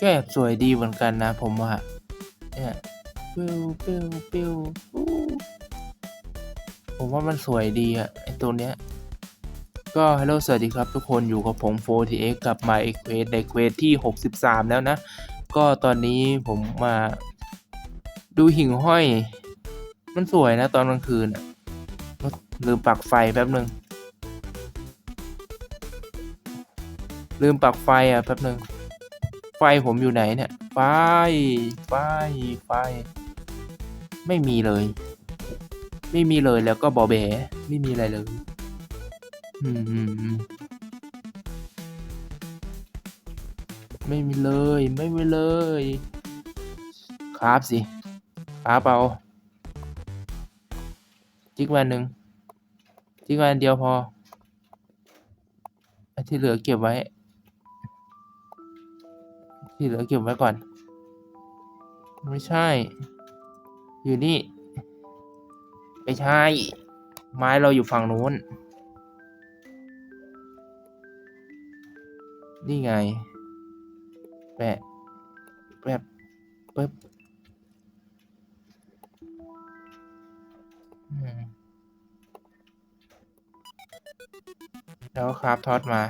ก็แอบสวยดีเหมือนกันนะผมว่าเนี่ยปิ้วปิ้วปิ้วผมว่ามันสวยดีอะไอตัวเนี้ย ก็ฮัลโหลสวัสดีครับทุกคนอยู่กับผม 4TX กับ My e q u a s t ในเควสที่ 63 แล้วนะ ก็ตอนนี้ผมมาดูหิ่งห้อย มันสวยนะตอนกลางคืนอะลืมปักไฟแป๊บหนึ่งลืมปักไฟอะแป๊บหนึ่ง ไฟผมอยู่ไหนเนี่ย ไฟ ไฟ ไฟ ไม่มีเลย ไม่มีเลยแล้วก็บอแบไม่มีอะไรเลยอืมอืมอืมไม่มีเลย ไม่มีเลย ครับสิครับเอาจิกวันหนึ่งจิกวันเดียวพออันที่เหลือเก็บไว้ ที่เหลือเก็บไว้ก่อน ไม่ใช่ อยู่นี่ ไม่ใช่ ไม้เราอยู่ฝั่งนู้น นี่ไง แปะแปะปึ๊บแล้วคราฟทอดมา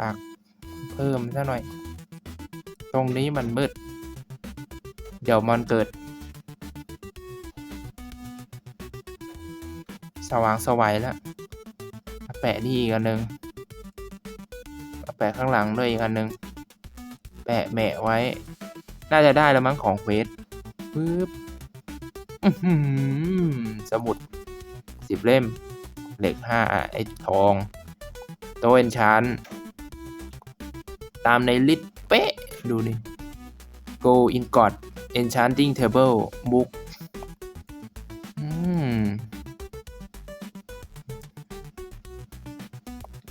ปักเพิ่มซะหน่อย ตรงนี้มันมืด เดี๋ยวมันเกิด สว่างสวัยแล้วแปะนี่อีกอันหนึ่งแปะข้างหลังด้วยอีกอันหนึ่งแปะแหมะไว้ น่าจะได้แล้วมั้งของเวสปึ๊บสมุดสิบเล่ม เหล็กห้าไอ้ทอง โตเอนชานตามในลิสต์ ดูนี่ Go in God Enchanting Table Book อืม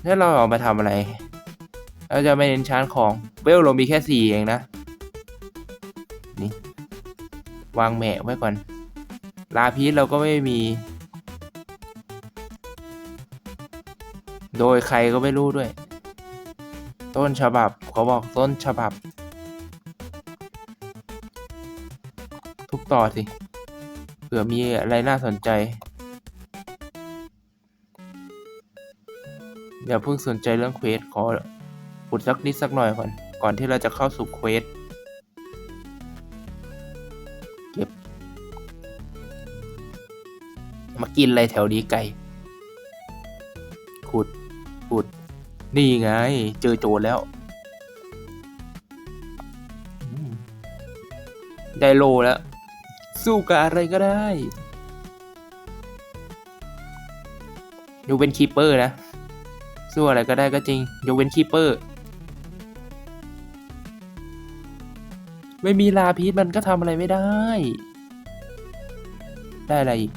แล้วเราเอามาทำอะไร เราจะไม่เน้นชานของ เวลเรามีแค่สี่เองนะ นี่ วางแหมไว้ก่อน ลาพีสเราก็ไม่มี โดยใครก็ไม่รู้ด้วย ต้นฉบับเขาบอกต้นฉบับ ต่อสิ เผื่อมีอะไรน่าสนใจ อย่าเพิ่งสนใจเรื่องเควสขอขุดสักนิดสักหน่อยก่อน ก่อนที่เราจะเข้าสู่เควส เก็บ มากินอะไรแถวนี้ไก่ ขุด ขุด นี่ไง เจอโจรแล้วได้โลแล้ว สู้กับอะไรก็ได้ยกเว้นคีเปอร์นะ สู้อะไรก็ได้ก็จริงยกเว้นคีเปอร์ ไม่มีลาพีชมันก็ทำอะไรไม่ได้ ได้อะไรอีก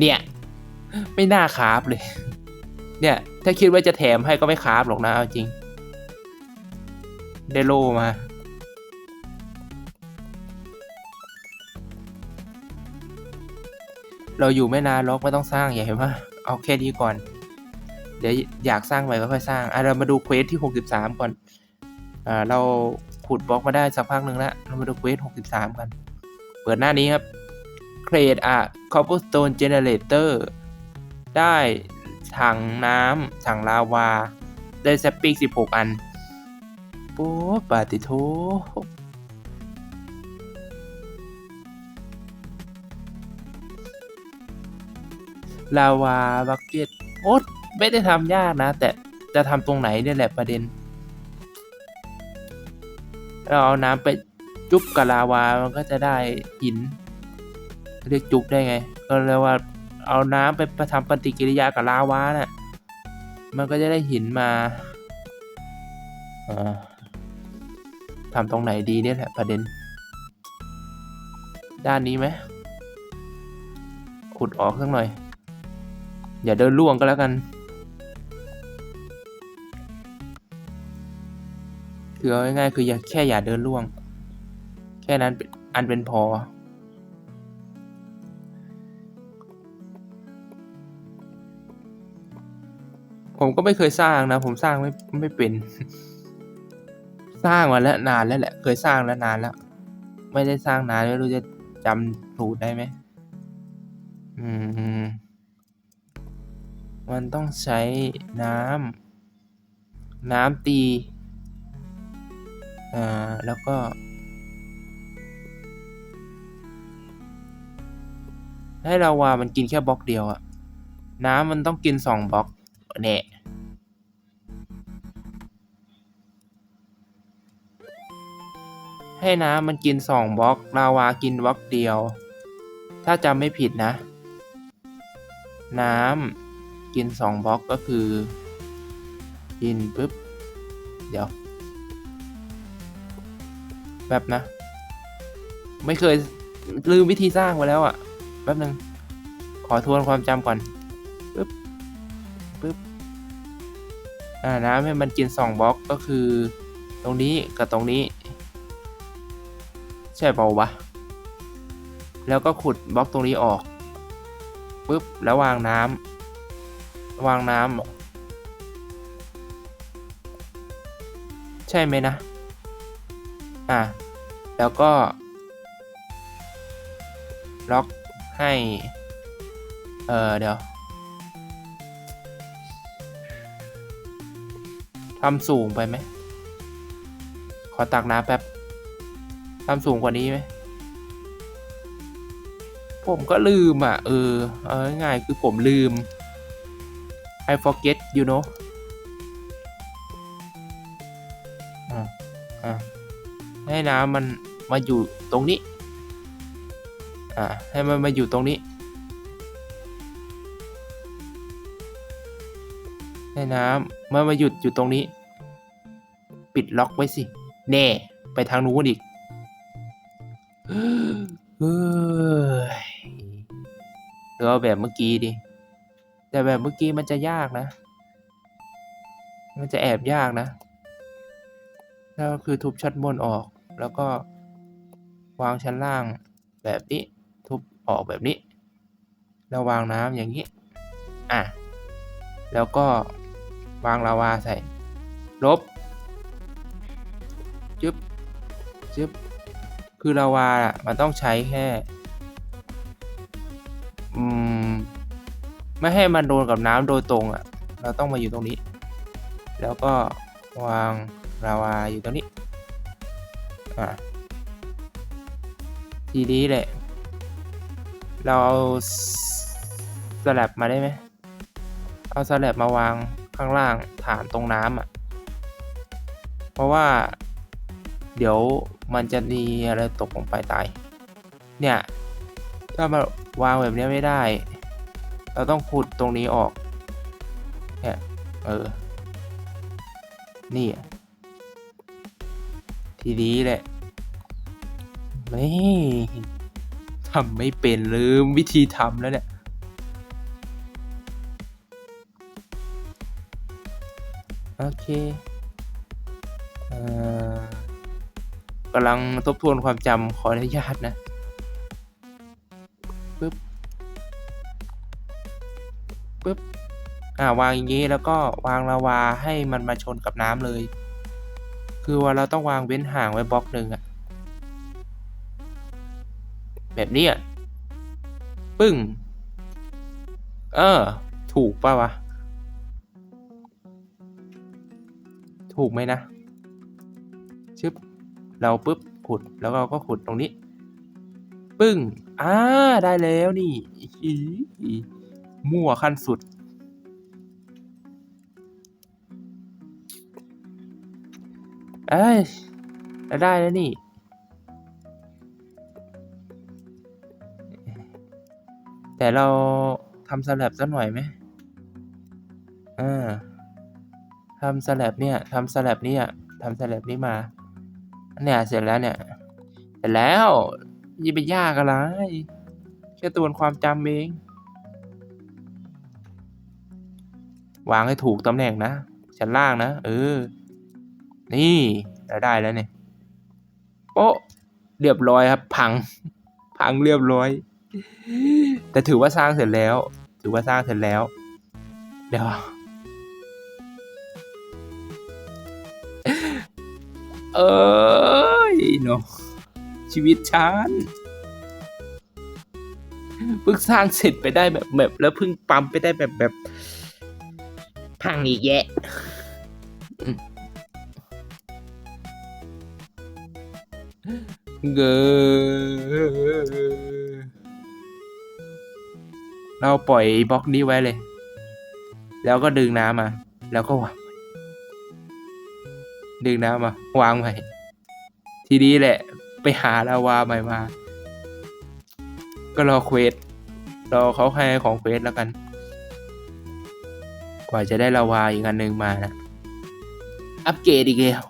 เนี่ย ไม่น่าคราฟเลย เนี่ย ถ้าคิดว่าจะแถมให้ก็ไม่คราฟหรอกนะเอาจริง ได้โลมา เราอยู่ไม่นานล็อกไม่ต้องสร้างอย่าเห็นว่าเอาแค่นี้ก่อน เดี๋ยวอยากสร้างใหม่ก็ค่อยสร้างอะเรามาดูเควสที่ 63 ก่อนอ่าเราขุดบล็อกมาได้สักพักหนึ่งแล้วเรามาดูเควส 63 กัน เปิดหน้านี้ครับ create a cobblestone generator ได้ถังน้ำถังลาวา ได้แซปปิ้ง16 อันโป๊บปาติโท ลาวาบักเก็ตโอ๊ตไม่ได้ทำยากนะ แต่จะทำตรงไหนเนี่ยแหละประเด็น เราเอาน้ำไปจุ๊บกับลาวา มันก็จะได้หิน เรียกจุ๊บได้ไง ก็เรียกว่าเอาน้ำไปประทำปฏิกิริยากับลาวาน่ะ มันก็จะได้หินมาทำตรงไหนดีเนี่ยแหละประเด็น ด้านนี้ไหมขุดออกสักหน่อย อย่าเดินล่วงก็แล้วกันคือเอาง่ายๆคืออย่าแค่อย่าเดินล่วง แค่นั้นอันเป็นพอ ผมก็ไม่เคยสร้างนะ ผมสร้างไม่ไม่เป็น สร้างมาแล้วนานแล้วแหละเคยสร้างแล้วนานแล้วไม่ได้สร้างนานไม่รู้จะจำสูตรได้ไหมอืม มันต้องใช้น้ำน้ำตี อ่า แล้วก็ ให้เราวามันกินแค่บล็อกเดียวอะน้ำมันต้องกินสองบล็อกเนี่ยให้น้ำมันกินสองบล็อก ลาวากินบล็อกเดียว ถ้าจำไม่ผิดนะ น้ำ กินสองบล็อกก็คือ กินปุ๊บ เดี๋ยวแบบนะ ไม่เคยลืมวิธีสร้างไปแล้วอะ่ะ แป๊บนึง ขอทวนความจำก่อนปึ๊บปึ๊บอ่าน้ำให้มันกินสองบล็อกก็คือ ตรงนี้กับตรงนี้ ใช่เปล่าวะ แล้วก็ขุดบล็อกตรงนี้ออกปึ๊บแล้ววางน้ำ วางน้ำใช่ไหมนะ อะ แล้วก็ ล็อกให้ เออเดี๋ยวทำสูงไปไหม ขอตักน้ำแป๊บทำสูงกว่านี้ไหม ผมก็ลืมอะ เออ เอาง่ายๆคือผมลืม I forget you know อะอะให้น้ำมันมาอยู่ตรงนี้ อ่า ให้มันมาอยู่ตรงนี้ ให้น้ำมันมาหยุดอยู่ตรงนี้ ปิดล็อกไว้สิ แน่ ไปทางนู้นอีกเฮ้ยหรือเอาแบบเมื่อกี้ดิ แต่แบบเมื่อกี้มันจะยากนะ มันจะแอบยากนะแล้วก็คือทุบชั้นบนออก แล้วก็วางชั้นล่างแบบนี้ ทุบออกแบบนี้ แล้ววางน้ำอย่างนี้ อะ แล้วก็วางลาวาใส่ ลบจึ๊บจึ๊บคือลาวาอะมันต้องใช้แค่ ไม่ให้มันโดนกับน้ำโดยตรงอะ เราต้องมาอยู่ตรงนี้ แล้วก็วางลาวาอยู่ตรงนี้อะทีนี้แหละ เราเอาสลับมาได้ไหมเอาสลับมาวางข้างล่างฐานตรงน้ำอะ เพราะว่าเดี๋ยวมันจะมีอะไรตกลงไปตาย เนี่ย ถ้ามาวางแบบนี้ไม่ได้ เราต้องขุดตรงนี้ออก เนี่ย เออ นี่อะทีนี้แหละ นี่ทำไม่เป็นลืมวิธีทำแล้วเนี่ย โอเค เอ่อกำลังทบทวนความจำขออนุญาตนะ อ่าวางอย่างนี้แล้วก็วางลาวาให้มันมาชนกับน้ำเลย คือว่าเราต้องวางเว้นห่างไว้บล็อกหนึ่งอะแบบนี้อะปึ้ง เออ ถูกป่าวะ ถูกไหมนะ ชึบ เราปุ๊บขุดแล้วเราก็ขุดตรงนี้ ปึ้ง อ่า ได้แล้วนี่ มั่วขั้นสุด เอ้ยได้แล้วนี่ แต่เราทำสลับสักหน่อยไหมอ่าทำสลับเนี่ยทำสลับนี่ยทำสลับนี้มาเนี่ยเสร็จแล้วเนี่ยเสร็จแล้วยิ่ไปยากอะไรแค่ตัวนความจำเองวางให้ถูกตำแหน่งนะชั้นล่างนะ เออ นี่เราได้แล้วเนี่ยโป๊ะเรียบร้อยครับ พัง พังเรียบร้อย แต่ถือว่าสร้างเสร็จแล้ว ถือว่าสร้างเสร็จแล้ว เดี๋ยว เอ้ยเนาะชีวิตฉันเพิ่งสร้างเสร็จไปได้แบบแบบแล้วเพิ่งปั๊มไปได้แบบแบบ พังอีกแยะ เกอเราปล่อยบล็อกนี้ไว้เลย แล้วก็ดึงน้ำมา แล้วก็วางดึงน้ำมาวางไว้ทีนี้แหละ ไปหาลาวาใหม่มา ก็รอเควสรอเขาให้ของเควสแล้วกัน กว่าจะได้ลาวาอีกอันหนึ่งมานะ อัปเกรดอีกแล้ว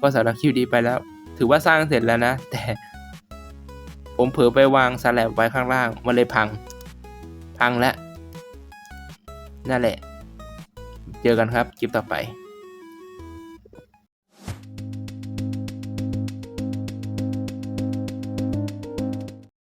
ก็สำหรับคลิวดีไปแล้ว ถือว่าสร้างเสร็จแล้วนะ แต่ ผมเผลอไปวางสแลบไว้ข้างล่าง มันเลยพัง พังแล้วนั่นแหละ เจอกันครับคลิปต่อไป